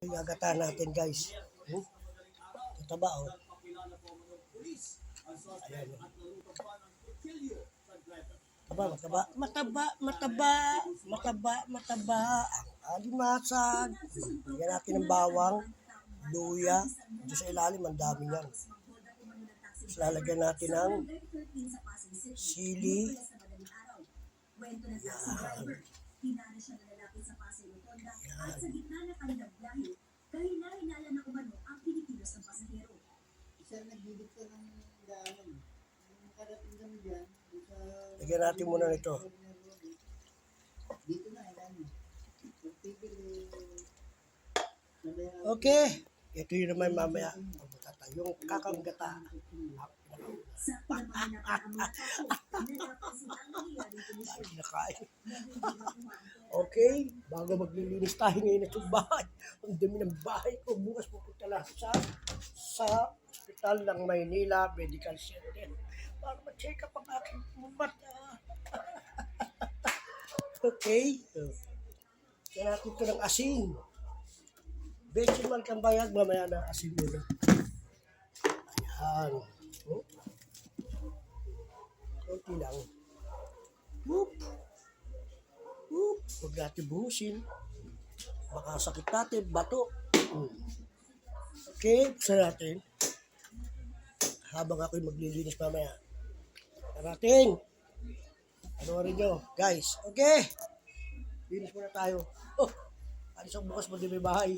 Gagata natin guys. Hmm? Tataba oh. Ayan. Mataba, mataba, mataba, mataba, mataba, mataba. Alimasag. Bigyan natin ng bawang, luya. Dito sa ilalim, ang dami yan. Tapos lalagyan natin ng sili. Kwento na. Hinana siya ng lalaki sa Pasay Rotonda at sa gitna ng kanilang biyahe, kahina-hinala na umano ang Pilipinos ng pasahero. Isa nagdidikta ng daanan. Nung makarating kami dyan, sa... Lagyan natin muna nito. Dito na, ilan. Okay. Ito yun naman mamaya. Magkata. Yung kakanggata. Sa pinamahal na ang mga kapo na Okay. Bago maglilinis tayo ngayon sa bahay. Ang dami ng bahay ko. Bukas pupunta lang sa sa hospital ng Maynila Medical Center para ma-check up ang aking mata. okay. Kaya natin ito ng asin. Decimal kang bayag, mamaya na asin muna. Ayan. Oh. Kunti lang. Huwag natin buhusin. Baka sakit natin, bato. Okay, buksan natin. Habang ako'y maglilinis mamaya. Parating. Ano rin nyo? Guys, okay. Linis muna tayo. Oh, alis ang bukas mo din may bahay.